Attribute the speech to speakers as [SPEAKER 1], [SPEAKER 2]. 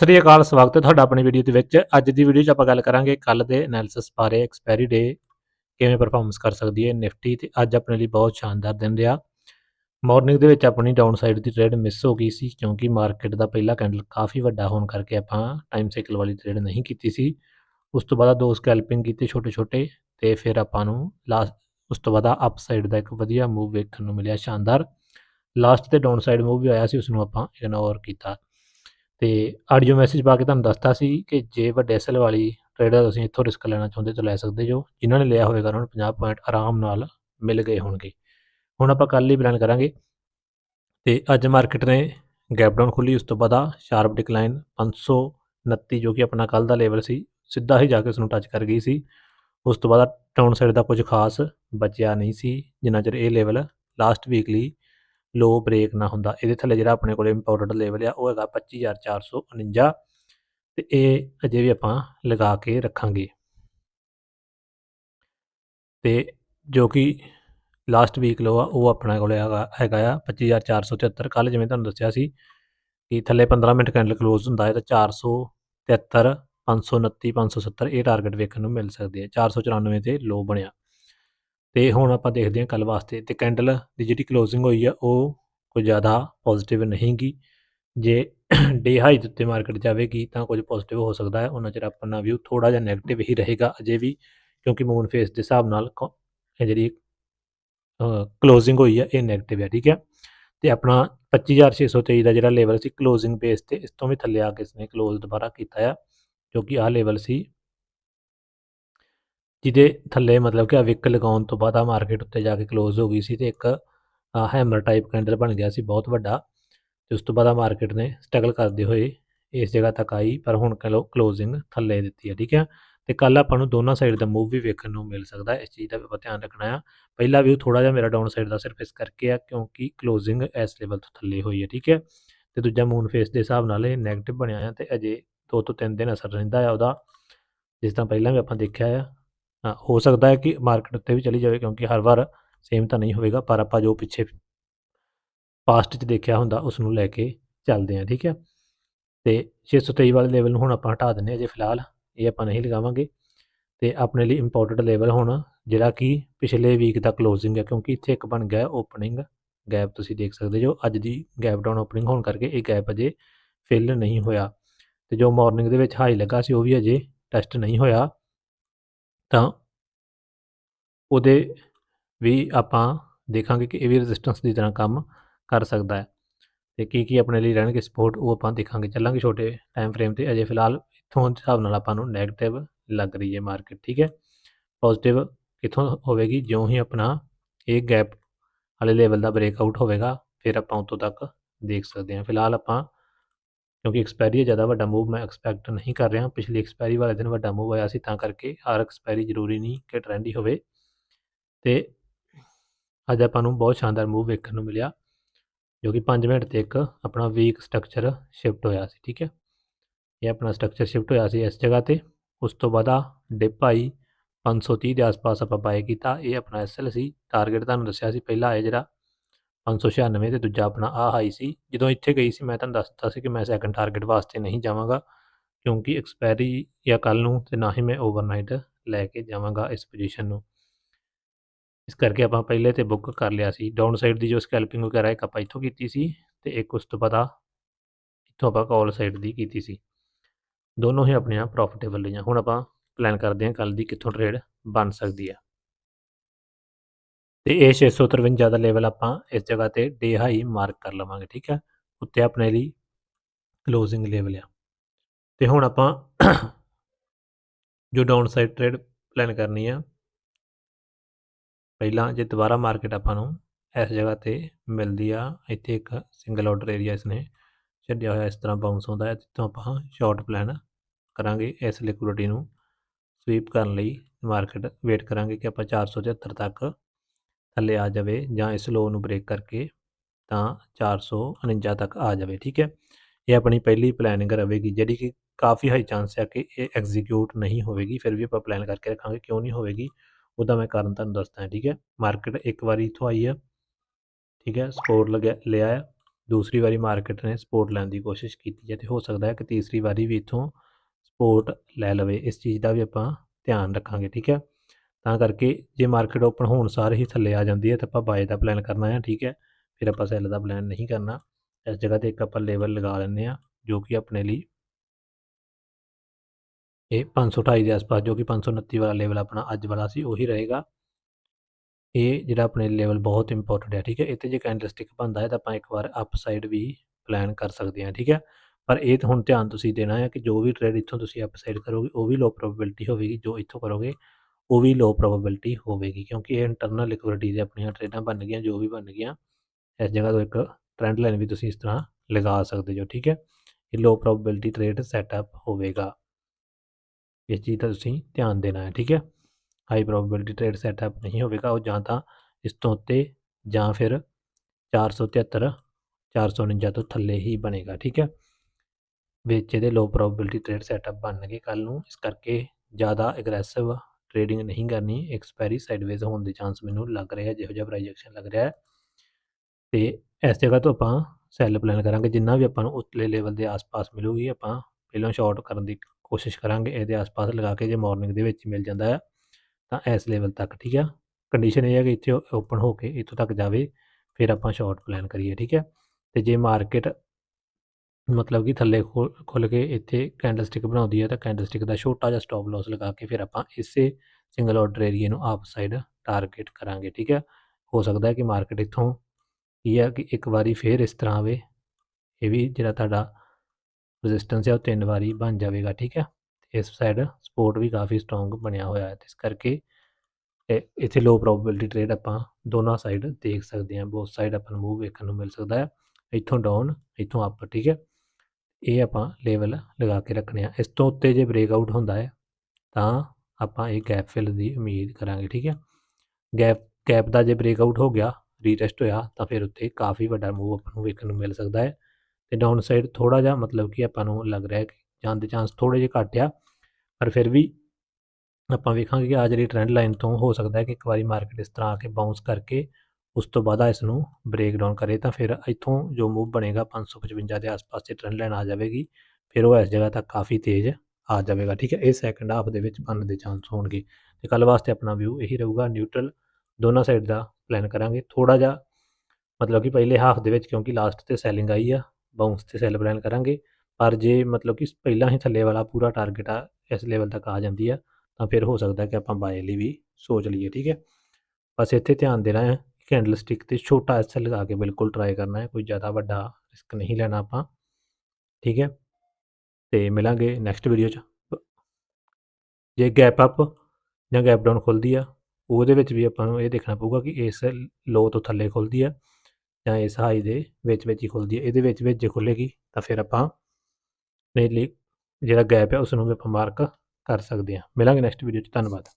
[SPEAKER 1] ਸਤਿ ਸ੍ਰੀ ਅਕਾਲ, ਸਵਾਗਤ ਹੈ ਤੁਹਾਡਾ ਆਪਣੀ ਵੀਡੀਓ ਦੇ ਵਿੱਚ। ਅੱਜ ਦੀ ਵੀਡੀਓ 'ਚ ਆਪਾਂ ਗੱਲ ਕਰਾਂਗੇ ਕੱਲ ਦੇ ਐਨਾਲਿਸਿਸ ਬਾਰੇ ਐਕਸਪਾਇਰੀ ਡੇ ਕਿਵੇਂ ਪਰਫਾਰਮੈਂਸ ਕਰ ਸਕਦੀ ਹੈ ਨਿਫਟੀ ਤੇ ਅੱਜ ਆਪਣੇ ਲਈ ਬਹੁਤ ਸ਼ਾਨਦਾਰ ਦਿਨ ਰਿਹਾ। ਮਾਰਨਿੰਗ ਦੇ ਵਿੱਚ ਆਪਣੀ ਡਾਊਨਸਾਈਡ ਦੀ ਟ੍ਰੇਡ ਮਿਸ ਹੋ ਗਈ ਸੀ ਕਿਉਂਕਿ ਮਾਰਕੀਟ ਦਾ ਪਹਿਲਾ ਕੈਂਡਲ ਕਾਫੀ ਵੱਡਾ ਹੋਣ ਕਰਕੇ ਆਪਾਂ ਟਾਈਮ ਸਾਈਕਲ ਵਾਲੀ ਟ੍ਰੇਡ ਨਹੀਂ ਕੀਤੀ ਸੀ। ਉਸ ਤੋਂ ਬਾਅਦ ਦੋ ਸਕੈਲਪਿੰਗ ਕੀਤੇ ਛੋਟੇ ਛੋਟੇ ਤੇ ਫਿਰ ਆਪਾਂ ਨੂੰ ਲਾਸਟ ਉਸ ਤੋਂ ਬਾਅਦ ਅਪਸਾਈਡ ਦਾ ਇੱਕ ਵਧੀਆ ਮੂਵ ਵੇਖਣ ਨੂੰ ਮਿਲਿਆ ਸ਼ਾਨਦਾਰ। ਲਾਸਟ ਤੇ ਡਾਊਨਸਾਈਡ ਮੂਵ ਵੀ ਆਇਆ ਸੀ ਉਸ ਨੂੰ ਆਪਾਂ ਇਗਨੋਰ ਕੀਤਾ। ਤੇ ਆਡੀਓ ਮੈਸੇਜ ਪਾ ਕੇ ਤੁਹਾਨੂੰ ਦੱਸਤਾ ਸੀ ਕਿ ਜੇ ਵੱਡੇ ਐਸਐਲ ਵਾਲੀ ਟ੍ਰੇਡਰ ਤੁਸੀਂ ਇੱਥੋਂ ਰਿਸਕ ਲੈਣਾ ਚਾਹੁੰਦੇ ਤਾਂ ਲੈ ਸਕਦੇ ਜੋ। ਜਿਨ੍ਹਾਂ ਨੇ ਲਿਆ ਹੋਵੇਗਾ ਉਹਨਾਂ ਨੂੰ 50 ਪੁਆਇੰਟ ਆਰਾਮ ਨਾਲ ਮਿਲ ਗਏ ਹੋਣਗੇ। ਹੁਣ ਆਪਾਂ ਕੱਲ ਹੀ ਪਲਾਨ ਕਰਾਂਗੇ। ਤੇ ਅੱਜ ਮਾਰਕੀਟ ਨੇ ਗੈਪ ਡਾਊਨ ਖੁੱਲੀ ਉਸ ਤੋਂ ਬਾਅਦ ਆ ਸ਼ਾਰਪ ਡਿਕਲਾਈਨ 529 ਜੋ ਕਿ ਆਪਣਾ ਕੱਲ ਦਾ ਲੈਵਲ ਸੀ, ਸਿੱਧਾ ਹੀ ਜਾ ਕੇ ਉਸ ਨੂੰ ਟੱਚ ਕਰ ਗਈ ਸੀ। ਉਸ ਤੋਂ ਬਾਅਦ ਡਾਊਨ ਸਾਈਡ ਦਾ ਕੁਝ ਖਾਸ ਬਚਿਆ ਨਹੀਂ ਸੀ, ਜਿੰਨਾ ਚਿਰ ਇਹ level last weekly low break ਨਾ ਹੁੰਦਾ। ਇਹਦੇ ਥੱਲੇ ਜਿਹੜਾ ਆਪਣੇ ਕੋਲੇ ਇੰਪੋਰਟਡ ਲੈਵਲ ਆ, ਉਹ ਹੈਗਾ 25449 ਤੇ ਇਹ ਅਜੇ ਵੀ ਆਪਾਂ ਲਗਾ ਕੇ ਰੱਖਾਂਗੇ। ਤੇ ਜੋ ਕਿ ਲਾਸਟ ਵੀਕ ਲੋ ਆ, ਉਹ ਆਪਣੇ ਕੋਲੇ ਹੈਗਾ ਹੈਗਾ ਆ 25473 ਕੱਲ ਜਿਵੇਂ ਤੁਹਾਨੂੰ ਦੱਸਿਆ ਸੀ ਕਿ ਥੱਲੇ 15 ਮਿੰਟ ਕੈਂਡਲ ਕਲੋਜ਼ ਹੁੰਦਾ ਹੈ, ਤਾਂ 473 529 570 ਇਹ ਟਾਰਗੇਟ ਵੇਖਣ ਨੂੰ ਮਿਲ ਸਕਦੇ ਆ। 494 ਤੇ ਲੋ ਬਣਿਆ। ਤੇ ਹੁਣ ਆਪਾਂ ਦੇਖਦੇ ਹਾਂ ਕੱਲ ਵਾਸਤੇ ਤੇ ਕੈਂਡਲ ਦੀ ਜਿਹੜੀ ਕਲੋਜ਼ਿੰਗ ਹੋਈ ਆ, ਉਹ ਕੋਈ ਜ਼ਿਆਦਾ ਪੋਜ਼ਿਟਿਵ ਨਹੀਂਗੀ ਜੇ ਡੇ ਹਾਈ ਦੇ ਉੱਤੇ ਮਾਰਕੀਟ ਜਾਵੇਗੀ ਤਾਂ ਕੁਝ ਪੋਜ਼ਿਟਿਵ ਹੋ ਸਕਦਾ ਹੈ। ਉਹਨਾਂ ਚਿਰ ਆਪਣਾ ਵਿਊ ਥੋੜਾ ਜਿਹਾ 네ਗੇਟਿਵ ਹੀ ਰਹੇਗਾ ਅਜੇ ਵੀ, ਕਿਉਂਕਿ ਮੂਨ ਫੇਸ ਦੇ ਹਿਸਾਬ ਨਾਲ ਕੋ- ਇਹ ਜਿਹੜੀ ਕਲੋਜ਼ਿੰਗ ਹੋਈ ਹੈ ਇਹ 네ਗੇਟਿਵ ਹੈ ਠੀਕ ਹੈ। ਤੇ ਆਪਣਾ 25623 ਦਾ ਜਿਹੜਾ ਲੈਵਲ ਸੀ ਕਲੋਜ਼ਿੰਗ ਬੇਸ ਤੇ, ਇਸ ਤੋਂ ਵੀ ਥੱਲੇ ਆ ਕੇ ਇਸਨੇ ਕਲੋਜ਼ ਦੁਬਾਰਾ ਕੀਤਾ ਆ ਜੋ ਕਿ ਆਹ ਲੈਵਲ ਸੀ ਜਿਹਦੇ ਥੱਲੇ ਮਤਲਬ ਕਿ ਆ ਵਿਕ ਲਗਾਉਣ ਤੋਂ ਬਾਅਦ ਆ ਮਾਰਕੀਟ ਉੱਤੇ ਜਾ ਕੇ ਕਲੋਜ਼ ਹੋ ਗਈ ਸੀ ਤੇ ਇੱਕ ਹੈਮਰ ਟਾਈਪ ਕੈਂਡਲ ਬਣ ਗਿਆ ਸੀ, ਬਹੁਤ ਵੱਡਾ ਤੇ ਉਸ ਤੋਂ ਬਾਅਦ ਆ ਮਾਰਕੀਟ ਨੇ ਸਟਰਗਲ ਕਰਦੇ ਹੋਏ ਇਸ ਜਗ੍ਹਾ ਤੱਕ ਆਈ, ਪਰ ਹੁਣ ਕਲੋ ਕਲੋਜ਼ਿੰਗ ਥੱਲੇ ਦਿੱਤੀ ਹੈ, ਠੀਕ ਹੈ? ਤੇ ਕੱਲ ਆਪਾਂ ਨੂੰ ਦੋਨਾਂ ਸਾਈਡ ਦਾ ਮੂਵ ਵੀ ਵੇਖਣ ਨੂੰ ਮਿਲ ਸਕਦਾ ਹੈ, ਇਸ ਚੀਜ਼ ਦਾ ਵੀ ਆਪਾਂ ਧਿਆਨ ਰੱਖਣਾ ਆ। ਪਹਿਲਾ ਵੀ ਥੋੜਾ ਜਿਹਾ ਮੇਰਾ ਡਾਊਨ ਸਾਈਡ ਦਾ ਸਿਰਫ ਇਸ ਕਰਕੇ ਆ ਕਿਉਂਕਿ ਕਲੋਜ਼ਿੰਗ ਇਸ ਲੈਵਲ ਤੋਂ ਥੱਲੇ ਹੋਈ ਹੈ, ਠੀਕ ਹੈ? ਤੇ ਦੂਜਾ ਮੂਨ ਫੇਸ ਦੇ ਹਿਸਾਬ ਨਾਲ ਇਹ 네ਗੇਟਿਵ ਬਣਿਆ ਆ ਤੇ ਅਜੇ ਦੋ ਤੋਂ ਤਿੰਨ ਦਿਨ ਅਸਰ ਰਹਿੰਦਾ ਆ ਉਹਦਾ। ਜਿਸ ਤਰ੍ਹਾਂ ਪਹਿਲਾਂ ਵੀ ਆਪਾਂ ਦੇਖਿਆ ਆ ਹੋ ਸਕਦਾ ਹੈ ਕਿ ਮਾਰਕੀਟ ਉੱਤੇ ਵੀ ਚਲੀ ਜਾਵੇ ਕਿਉਂਕਿ ਹਰ ਵਾਰ ਸੇਮ ਤਾਂ ਨਹੀਂ ਹੋਵੇਗਾ, ਪਰ ਆਪਾਂ ਜੋ ਪਿੱਛੇ ਪਾਸਟ 'ਚ ਦੇਖਿਆ ਹੁੰਦਾ ਉਸ ਨੂੰ ਲੈ ਕੇ ਚੱਲਦੇ ਹਾਂ, ਠੀਕ ਹੈ? ਤੇ 623 ਵਾਲੇ ਲੈਵਲ ਨੂੰ ਹੁਣ ਆਪਾਂ ਹਟਾ ਦਿੰਦੇ ਹਾਂ ਜੇ ਫਿਲਹਾਲ, ਇਹ ਆਪਾਂ ਨਹੀਂ ਲਗਾਵਾਂਗੇ। ਤੇ ਆਪਣੇ ਲਈ ਇੰਪੋਰਟੈਂਟ ਲੈਵਲ ਹੁਣ ਜਿਹੜਾ ਕਿ ਪਿਛਲੇ ਵੀਕ ਦਾ ਕਲੋਜ਼ਿੰਗ ਹੈ, ਕਿਉਂਕਿ ਇੱਥੇ ਇੱਕ ਬਣ ਗਿਆ ਓਪਨਿੰਗ ਗੈਪ ਤੁਸੀਂ ਦੇਖ ਸਕਦੇ ਜੋ ਅੱਜ ਦੀ ਗੈਪ ਡਾਊਨ ਓਪਨਿੰਗ ਹੋਣ ਕਰਕੇ ਇਹ ਗੈਪ ਅਜੇ ਫਿਲ ਨਹੀਂ ਹੋਇਆ। ਤੇ ਜੋ ਮਾਰਨਿੰਗ ਦੇ ਵਿੱਚ ਹਾਈ ਲੱਗਾ ਸੀ, ਉਹ ਵੀ ਅਜੇ ਟੈਸਟ ਨਹੀਂ ਹੋਇਆ। ਤਾਂ ਉਹਦੇ ਵੀ ਆਪਾਂ ਦੇਖਾਂਗੇ ਕਿ ਇਹ ਵੀ ਰੈਜ਼ਿਸਟੈਂਸ ਦੀ ਤਰ੍ਹਾਂ ਕੰਮ ਕਰ ਸਕਦਾ ਹੈ। ਤੇ ਕੀ ਕੀ ਆਪਣੇ ਲਈ ਰਹਿਣਗੇ ਸਪੋਰਟ ਉਹ ਆਪਾਂ ਦੇਖਾਂਗੇ। ਚੱਲਾਂਗੇ ਛੋਟੇ ਟਾਈਮ ਫਰੇਮ ਤੇ। ਅਜੇ ਫਿਲਹਾਲ ਇੱਥੋਂ ਦੇ ਹਿਸਾਬ ਨਾਲ ਆਪਾਂ ਨੂੰ 네ਗੇਟਿਵ ਲੱਗ ਰਹੀ ਹੈ ਮਾਰਕੀਟ ਠੀਕ ਹੈ? ਪੋਜ਼ਿਟਿਵ ਕਿੱਥੋਂ ਹੋਵੇਗੀ? ਜਿਉਂ ਹੀ ਆਪਣਾ ਇਹ ਗੈਪ ਵਾਲੇ ਲੈਵਲ ਦਾ ਬ੍ਰੇਕਆਊਟ ਹੋਵੇਗਾ, ਫਿਰ ਆਪਾਂ ਉਤੋਂ ਤੱਕ ਦੇਖ ਸਕਦੇ ਹਾਂ। ਫਿਲਹਾਲ ਆਪਾਂ ਕਿਉਂਕਿ ਐਕਸਪਾਇਰੀ ਜ਼ਿਆਦਾ ਵੱਡਾ ਮੂਵ ਮੈਂ ਐਕਸਪੈਕਟ ਨਹੀਂ ਕਰ ਰਿਹਾ। ਪਿਛਲੀ ਐਕਸਪਾਇਰੀ ਵਾਲੇ ਦਿਨ ਵੱਡਾ ਮੂਵ ਆਇਆ ਸੀ, ਤਾਂ ਕਰਕੇ ਹਰ ਐਕਸਪਾਇਰੀ ਜ਼ਰੂਰੀ ਨਹੀਂ ਕਿ ਟ੍ਰੈਂਡੀ ਹੋਵੇ। ਤੇ ਅੱਜ ਆਪਾਂ ਨੂੰ ਬਹੁਤ ਸ਼ਾਨਦਾਰ ਮੂਵ ਵੇਖਣ ਨੂੰ ਮਿਲਿਆ, ਜੋ ਕਿ 5 ਮਿੰਟ ਤੇ ਇੱਕ ਆਪਣਾ ਵੀਕ ਸਟਰਕਚਰ ਸ਼ਿਫਟ ਹੋਇਆ ਸੀ, ਠੀਕ ਹੈ? ਇਹ ਆਪਣਾ ਸਟਰਕਚਰ ਸ਼ਿਫਟ ਹੋਇਆ ਸੀ ਇਸ ਜਗ੍ਹਾ ਤੇ। ਉਸ ਤੋਂ ਬਾਅਦ ਆ ਡਿਪ ਆਈ 530 ਦੇ ਆਸ-ਪਾਸ ਆਪਾਂ ਬਾਏ ਕੀਤਾ। ਇਹ ਆਪਣਾ ਐਸਐਲ ਸੀ ਟਾਰਗੇਟ ਤੁਹਾਨੂੰ ਦੱਸਿਆ ਸੀ, ਪਹਿਲਾਂ ਆਇਆ ਜਿਹੜਾ 596 ਤੇ ਦੂਜਾ ਆਪਣਾ ਆ ਹਾਈ ਸੀ। ਜਦੋਂ ਇੱਥੇ ਗਈ ਸੀ, ਮੈਂ ਤੁਹਾਨੂੰ ਦੱਸਤਾ ਸੀ ਕਿ ਮੈਂ ਸੈਕੰਡ ਟਾਰਗੇਟ ਵਾਸਤੇ ਨਹੀਂ ਜਾਵਾਂਗਾ, ਕਿਉਂਕਿ ਐਕਸਪਾਇਰੀ ਜਾਂ ਕੱਲ ਨੂੰ ਤੇ ਨਾ ਹੀ ਮੈਂ ਓਵਰਨਾਈਟ ਲੈ ਕੇ ਜਾਵਾਂਗਾ ਇਸ ਪੋਜੀਸ਼ਨ ਨੂੰ। ਇਸ ਕਰਕੇ ਆਪਾਂ ਪਹਿਲੇ ਤੇ ਬੁੱਕ ਕਰ ਲਿਆ ਸੀ। ਡਾਊਨ ਸਾਈਡ ਦੀ ਜੋ ਸਕੈਲਪਿੰਗ ਵਗੈਰਾ ਇੱਕ ਆਪਾਂ ਇੱਥੋਂ ਕੀਤੀ ਸੀ ਤੇ ਇੱਕ ਉਸ ਤੋਂ ਪਤਾ ਇੱਥੋਂ ਆਪਾਂ ਕਾਲ ਸਾਈਡ ਦੀ ਕੀਤੀ ਸੀ। ਦੋਨੋਂ ਹੀ ਆਪਣੀਆਂ ਪ੍ਰੋਫਿਟੇਬਲ ਰਹੀਆਂ। ਹੁਣ ਆਪਾਂ ਪਲਾਨ ਕਰਦੇ ਹਾਂ ਕੱਲ ਦੀ ਕਿੱਥੋਂ ਟ੍ਰੇਡ ਬਣ ਸਕਦੀ ਹੈ ਤੇ ਇਹ 653 ਦਾ ਲੈਵਲ ਆਪਾਂ ਇਸ ਜਗ੍ਹਾ ਤੇ ਡੇ ਹਾਈ ਮਾਰਕ ਕਰ ਲਵਾਂਗੇ, ਠੀਕ ਹੈ? ਉੱਤੇ ਆਪਣੇ ਲਈ ਕਲੋਜ਼ਿੰਗ ਲੈਵਲ ਆ। ਤੇ ਹੁਣ ਆਪਾਂ ਜੋ ਡਾਊਨ ਸਾਈਡ ਟ੍ਰੇਡ ਪਲਾਨ ਕਰਨੀ ਆ, ਪਹਿਲਾਂ ਜੇ ਦੁਬਾਰਾ ਮਾਰਕੀਟ ਆਪਾਂ ਨੂੰ ਇਸ ਜਗ੍ਹਾ ਤੇ ਮਿਲਦੀ ਆ, ਇੱਥੇ ਇੱਕ ਸਿੰਗਲ ਆਰਡਰ ਏਰੀਆ ਇਸਨੇ ਛੱਡਿਆ ਹੋਇਆ, ਇਸ ਤਰ੍ਹਾਂ ਬਾਉਂਸ ਹੁੰਦਾ ਹੈ, ਜਿੱਥੋਂ ਆਪਾਂ ਸ਼ਾਰਟ ਪਲਾਨ ਕਰਾਂਗੇ, ਇਸ ਲਿਕੁਇਡਿਟੀ ਨੂੰ ਸਵੀਪ ਕਰਨ ਲਈ ਮਾਰਕੀਟ ਵੇਟ ਕਰਾਂਗੇ ਕਿ ਆਪਾਂ 473 ਤੱਕ ਥੱਲੇ ਆ ਜਾਵੇ ਜਾਂ ਇਸ ਲੋ ਨੂੰ ਬ੍ਰੇਕ ਕਰਕੇ ਤਾਂ 449 ਤੱਕ ਆ ਜਾਵੇ, ਠੀਕ ਹੈ? ਇਹ ਆਪਣੀ ਪਹਿਲੀ ਪਲੈਨਿੰਗ ਰਹੇਗੀ, ਜਿਹੜੀ ਕਿ ਕਾਫੀ ਹਾਈ ਚਾਂਸ ਹੈ ਕਿ ਇਹ ਐਗਜ਼ੀਕਿਊਟ ਨਹੀਂ ਹੋਵੇਗੀ, ਫਿਰ ਵੀ ਆਪਾਂ ਪਲਾਨ ਕਰਕੇ ਰੱਖਾਂਗੇ, ਕਿਉਂ ਨਹੀਂ ਹੋਵੇਗੀ, ਉਹਦਾ ਮੈਂ ਕਾਰਨ ਤੁਹਾਨੂੰ ਦੱਸਦਾ ਹਾਂ, ਠੀਕ ਹੈ? ਮਾਰਕੀਟ ਇੱਕ ਵਾਰੀ ਇੱਥੋਂ ਆਈ ਹੈ, ਠੀਕ ਹੈ? ਸਪੋਰਟ ਲਗਿਆ, ਲਿਆ ਹੈ, ਦੂਸਰੀ ਵਾਰੀ ਮਾਰਕੀਟ ਨੇ ਸਪੋਰਟ ਲੈਣ ਦੀ ਕੋਸ਼ਿਸ਼ ਕੀਤੀ ਹੈ ਤੇ ਹੋ ਸਕਦਾ ਹੈ ਕਿ ਤੀਸਰੀ ਵਾਰੀ ਵੀ ਇੱਥੋਂ ਸਪੋਰਟ ਲੈ ਲਵੇ, ਇਸ ਚੀਜ਼ ਦਾ ਵੀ ਆਪਾਂ ਧਿਆਨ ਰੱਖਾਂਗੇ, ਠੀਕ ਹੈ? ਤਾਂ ਕਰਕੇ ਜੇ ਮਾਰਕੀਟ ਓਪਨ ਹੋਣ ਸਾਰ ਹੀ ਥੱਲੇ ਆ ਜਾਂਦੀ ਹੈ ਤਾਂ ਆਪਾਂ ਬਾਏ ਦਾ ਪਲਾਨ ਕਰਨਾ ਹੈ, ਠੀਕ ਹੈ। ਫਿਰ ਆਪਾਂ ਸੈੱਲ ਦਾ ਪਲਾਨ ਨਹੀਂ ਕਰਨਾ। ਇਸ ਜਗ੍ਹਾ ਤੇ ਇੱਕ ਆਪਾਂ ਲੈਵਲ ਲਗਾ ਲੈਂਦੇ ਆ ਜੋ ਕਿ ਆਪਣੇ ਲਈ ਇਹ 528 ਦੇ ਆਸ-ਪਾਸ ਜੋ ਕਿ 529 ਵਾਲਾ ਲੈਵਲ ਆਪਣਾ ਅੱਜ ਵਾਲਾ ਸੀ, ਉਹੀ ਰਹੇਗਾ। ਇਹ ਜਿਹੜਾ ਆਪਣੇ ਲੈਵਲ ਬਹੁਤ ਇੰਪੋਰਟੈਂਟ ਹੈ, ਠੀਕ ਹੈ। ਇੱਥੇ ਜੇ ਕੈਂਡਲਸਟਿਕ ਬਣਦਾ ਹੈ ਤਾਂ ਆਪਾਂ ਇੱਕ ਵਾਰ ਅਪ ਸਾਈਡ ਵੀ ਪਲਾਨ ਕਰ ਸਕਦੇ ਹਾਂ, ਠੀਕ ਹੈ। ਪਰ ਇਹ ਤਾਂ ਹੁਣ ਧਿਆਨ ਤੁਸੀਂ ਦੇਣਾ ਹੈ ਕਿ ਜੋ ਵੀ ਟ੍ਰੇਡ ਇੱਥੋਂ ਤੁਸੀਂ ਅਪ ਸਾਈਡ ਕਰੋਗੇ, ਉਹ ਵੀ ਲੋ ਪ੍ਰੋਬੇਬਿਲਟੀ ਹੋਵੇਗੀ, ਜੋ ਇੱਥੋਂ ਕਰੋਗੇ ਉਹ ਵੀ ਲੋ ਪ੍ਰੋਬੇਬਿਲਟੀ ਹੋਵੇਗੀ, ਕਿਉਂਕਿ ਇਹ ਇੰਟਰਨਲ ਲਿਕੁਇਡਿਟੀ ਦੇ ਆਪਣੀਆਂ ਟ੍ਰੇਡਾਂ ਬਣ ਗਈਆਂ, ਜੋ ਵੀ ਬਣ ਗਈਆਂ, ਇਸ ਜਗ੍ਹਾ ਤੋਂ ਇੱਕ ਟ੍ਰੈਂਡ ਲਾਈਨ ਵੀ ਤੁਸੀਂ ਇਸ ਤਰ੍ਹਾਂ ਲਗਾ ਸਕਦੇ ਹੋ ਠੀਕ ਹੈ? ਇਹ ਲੋ ਪ੍ਰੋਬੇਬਿਲਟੀ ਟ੍ਰੇਡ ਸੈਟਅਪ ਹੋਵੇਗਾ। ਇਸ ਚੀਜ਼ ਦਾ ਤੁਸੀਂ ਧਿਆਨ ਦੇਣਾ ਹੈ, ਠੀਕ ਹੈ? ਹਾਈ ਪ੍ਰੋਬੇਬਿਲਿਟੀ ਟ੍ਰੇਡ ਸੈਟਅਪ ਨਹੀਂ ਹੋਵੇਗਾ, ਉਹ ਜਾਂ ਤਾਂ ਇਸ ਤੋਂ ਉੱਤੇ ਜਾਂ ਫਿਰ 473 449 ਤੋਂ ਥੱਲੇ ਹੀ ਬਣੇਗਾ, ਠੀਕ ਹੈ? ਵਿੱਚ ਇਹਦੇ ਲੋ ਪ੍ਰੋਬੇਬਿਲਟੀ ਟ੍ਰੇਡ ਸੈਟਅਪ ਬਣਨਗੇ ਕੱਲ ਨੂੰ, ਇਸ ਕਰਕੇ ਜ਼ਿਆਦਾ ਐਗਰੈਸਿਵ ਟ੍ਰੇਡਿੰਗ ਨਹੀਂ ਕਰਨੀ, ਐਕਸਪਾਇਰੀ ਸਾਈਡਵੇਜ਼ ਹੋਣ ਦੇ ਚਾਂਸ ਮੈਨੂੰ ਲੱਗ ਰਿਹਾ, ਜਿਹੋ ਜਿਹਾ ਪ੍ਰਾਈਜੈਕਸ਼ਨ ਲੱਗ ਰਿਹਾ ਹੈ। ਤੇ ਇਸ ਜਗ੍ਹਾ ਤੋਂ ਆਪਾਂ ਸੈੱਲ ਪਲਾਨ ਕਰਾਂਗੇ, ਜਿੰਨਾ ਵੀ ਆਪਾਂ ਨੂੰ ਉਤਲੇ ਲੈਵਲ ਦੇ ਆਸ-ਪਾਸ ਮਿਲੂਗੀ, ਆਪਾਂ ਪਹਿਲਾਂ ਸ਼ਾਰਟ ਕਰਨ ਦੀ ਕੋਸ਼ਿਸ਼ ਕਰਾਂਗੇ, ਇਹਦੇ ਆਸ-ਪਾਸ ਲਗਾ ਕੇ ਜੇ ਮਾਰਨਿੰਗ ਦੇ ਵਿੱਚ ਮਿਲ ਜਾਂਦਾ ਹੈ, ਤਾਂ ਇਸ ਲੈਵਲ ਤੱਕ, ਠੀਕ ਆ ਕੰਡੀਸ਼ਨ ਇਹ ਹੈ ਕਿ ਇੱਥੇ ਓਪਨ ਹੋ ਕੇ ਇੱਥੋਂ ਤੱਕ ਜਾਵੇ, ਫਿਰ ਆਪਾਂ ਸ਼ਾਰਟ ਪਲਾਨ ਕਰੀਏ, ਠੀਕ ਹੈ? ਤੇ ਜੇ ਮਾਰਕੀਟ ਮਤਲਬ ਕਿ ਥੱਲੇ ਖੁੱਲ ਕੇ ਇੱਥੇ ਕੈਂਡਲ ਕੈਂਡਲਸਟਿਕ ਬਣਾਉਂਦੀ ਹੈ, ਤਾਂ ਕੈਂਡਲ ਕੈਂਡਲਸਟਿਕ ਦਾ ਛੋਟਾ ਜਿਹਾ ਸਟਾਪ ਲਾਸ ਲਗਾ ਕੇ ਫਿਰ ਆਪਾਂ ਇਸੇ ਸਿੰਗਲ ਆਰਡਰ ਏਰੀਆ ਨੂੰ ਆਪ ਸਾਈਡ ਟਾਰਗੇਟ ਕਰਾਂਗੇ, ਠੀਕ ਹੈ? ਹੋ ਸਕਦਾ ਹੈ ਕਿ ਮਾਰਕੀਟ ਇੱਥੋਂ ਕੀ ਹੈ ਕਿ ਇੱਕ ਵਾਰੀ ਫੇਰ ਇਸ ਤਰ੍ਹਾਂ ਆਵੇ, ਇਹ ਵੀ ਜਿਹੜਾ ਤੁਹਾਡਾ ਰੈਜ਼ਿਸਟੈਂਸ ਹੈ ਉਹ ਤਿੰਨ ਵਾਰੀ ਬਣ ਜਾਵੇਗਾ, ਠੀਕ ਹੈ? ਇਸ ਸਾਈਡ ਸਪੋਰਟ ਵੀ ਕਾਫੀ ਸਟਰੋਂਗ ਬਣਿਆ ਹੋਇਆ ਹੈ, ਇਸ ਕਰਕੇ ਇੱਥੇ ਲੋ ਪ੍ਰੋਬੇਬਿਲਟੀ ਟ੍ਰੇਡ ਆਪਾਂ ਦੋਨਾਂ ਸਾਈਡ ਦੇਖ ਸਕਦੇ ਹਾਂ ਬੋਥ ਸਾਈਡ ਆਪਾਂ ਨੂੰ ਮੂਵ ਵੇਖਣ ਨੂੰ ਮਿਲ ਸਕਦਾ ਹੈ, ਇੱਥੋਂ ਡਾਊਨ ਇੱਥੋਂ ਅਪ ਠੀਕ ਹੈ? ਇਹ ਆਪਾਂ ਲੈਵਲ ਲਗਾ ਕੇ ਰੱਖਣੇ ਆ। ਇਸ ਤੋਂ ਉੱਤੇ ਜੇ ਬ੍ਰੇਕ ਆਊਟ ਹੁੰਦਾ ਹੈ, ਤਾਂ ਆਪਾਂ ਇਹ ਗੈਪ ਫਿਲ ਦੀ ਉਮੀਦ ਕਰਾਂਗੇ, ਠੀਕ ਹੈ? ਗੈਪ ਗੈਪ ਦਾ ਜੇ ਬ੍ਰੇਕ ਆਊਟ ਹੋ ਗਿਆ ਰੀਟੈਸਟ ਹੋਇਆ, ਤਾਂ ਫਿਰ ਉੱਤੇ ਕਾਫੀ ਵੱਡਾ ਮੂਵ ਆਪਾਂ ਨੂੰ ਵੇਖਣ ਨੂੰ ਮਿਲ ਸਕਦਾ ਹੈ। ਤੇ ਡਾਊਨ ਸਾਈਡ ਥੋੜਾ ਜਿਹਾ ਮਤਲਬ ਕਿ ਆਪਾਂ ਨੂੰ ਲੱਗ ਰਿਹਾ ਹੈ ਕਿ ਜਾਣ ਦੇ ਚਾਂਸ ਥੋੜੇ ਜਿਹੇ ਘੱਟ ਆ, ਪਰ ਫਿਰ ਵੀ ਆਪਾਂ ਵੇਖਾਂਗੇ ਕਿ ਆ ਜਿਹੜੀ ਟ੍ਰੈਂਡ ਲਾਈਨ ਤੋਂ ਹੋ ਸਕਦਾ ਹੈ ਕਿ ਇੱਕ ਵਾਰੀ ਮਾਰਕੀਟ ਇਸ ਤਰ੍ਹਾਂ ਆ ਕੇ ਬਾਉਂਸ ਕਰਕੇ ਉਸ ਤੋਂ ਬਾਅਦ ਇਸ ਨੂੰ ਬ੍ਰੇਕ ਡਾਊਨ ਕਰੇ ਤਾਂ ਫਿਰ ਇੱਥੋਂ ਜੋ ਮੂਵ ਬਣੇਗਾ 555 ਦੇ ਆਸ-ਪਾਸ ਤੇ ਟ੍ਰੈਂਡ ਲਾਈਨ ਆ ਜਾਵੇਗੀ, ਫਿਰ ਉਹ ਇਸ ਜਗ੍ਹਾ ਤੱਕ ਕਾਫੀ ਤੇਜ਼ ਆ ਜਾਵੇਗਾ, ਠੀਕ ਹੈ? ਇਹ ਸੈਕੰਡ ਹਾਫ ਦੇ ਵਿੱਚ ਬਣਨ ਦੇ ਚਾਂਸ ਹੋਣਗੇ ਤੇ ਕੱਲ ਵਾਸਤੇ ਆਪਣਾ ਵਿਊ ਇਹੀ ਰਹੂਗਾ ਨਿਊਟਰਲ ਦੋਨਾਂ ਸਾਈਡ ਦਾ ਪਲਾਨ ਕਰਾਂਗੇ। ਥੋੜਾ ਜਿਹਾ ਮਤਲਬ ਕਿ ਪਹਿਲੇ ਹਾਫ ਦੇ ਵਿੱਚ ਕਿਉਂਕਿ ਲਾਸਟ ਤੇ ਸੈਲਿੰਗ ਆਈ ਆ ਬਾਉਂਸ ਤੇ ਸੈਲ ਪਲਾਨ ਕਰਾਂਗੇ, ਪਰ ਜੇ ਮਤਲਬ ਕਿ ਪਹਿਲਾਂ ਹੀ ਥੱਲੇ ਵਾਲਾ ਪੂਰਾ ਟਾਰਗੇਟ ਆ, ਇਸ ਲੈਵਲ ਤੱਕ ਆ ਜਾਂਦੀ ਆ, ਤਾਂ ਫਿਰ ਹੋ ਸਕਦਾ ਕਿ ਆਪਾਂ ਬਾਏ ਲਈ ਵੀ ਸੋਚ ਲਈਏ, ਠੀਕ ਹੈ? ਬਸ ਇੱਥੇ ਧਿਆਨ ਦੇਣਾ ਹੈ ਕੈਂਡਲ ਸਟਿਕ ਤੇ ਛੋਟਾ ਐਸਐਲ ਲਗਾ ਕੇ ਬਿਲਕੁਲ ਟਰਾਈ ਕਰਨਾ ਹੈ, ਕੋਈ ਜ਼ਿਆਦਾ ਵੱਡਾ ਰਿਸਕ ਨਹੀਂ ਲੈਣਾ ਆਪਾਂ। ਠੀਕ ਹੈ? ਤੇ ਮਿਲਾਂਗੇ ਨੈਕਸਟ ਵੀਡੀਓ 'ਚ। ਜੇ ਗੈਪ ਅਪ ਜਾਂ ਗੈਪ ਡਾਊਨ ਖੁੱਲਦੀ ਆ, ਉਹਦੇ ਵਿੱਚ ਵੀ ਆਪਾਂ ਨੂੰ ਇਹ ਦੇਖਣਾ ਪਊਗਾ ਕਿ ਇਸ ਲੋ ਤੋਂ ਥੱਲੇ ਖੁੱਲਦੀ ਆ ਜਾਂ ਇਸ ਹਾਈ ਦੇ ਵਿੱਚ ਵਿੱਚ ਹੀ ਖੁੱਲਦੀ ਹੈ ਇਹਦੇ ਵਿੱਚ ਵਿੱਚ ਜੇ ਖੁੱਲੇਗੀ ਤਾਂ ਫਿਰ ਆਪਾਂ ਨੇ ਲਈ ਜਿਹੜਾ ਗੈਪ ਹੈ ਉਸ ਨੂੰ ਵੀ ਆਪਾਂ ਮਾਰਕ ਕਰ ਸਕਦੇ ਹਾਂ ਮਿਲਾਂਗੇ ਨੈਕਸਟ ਵੀਡੀਓ 'ਚ। ਧੰਨਵਾਦ।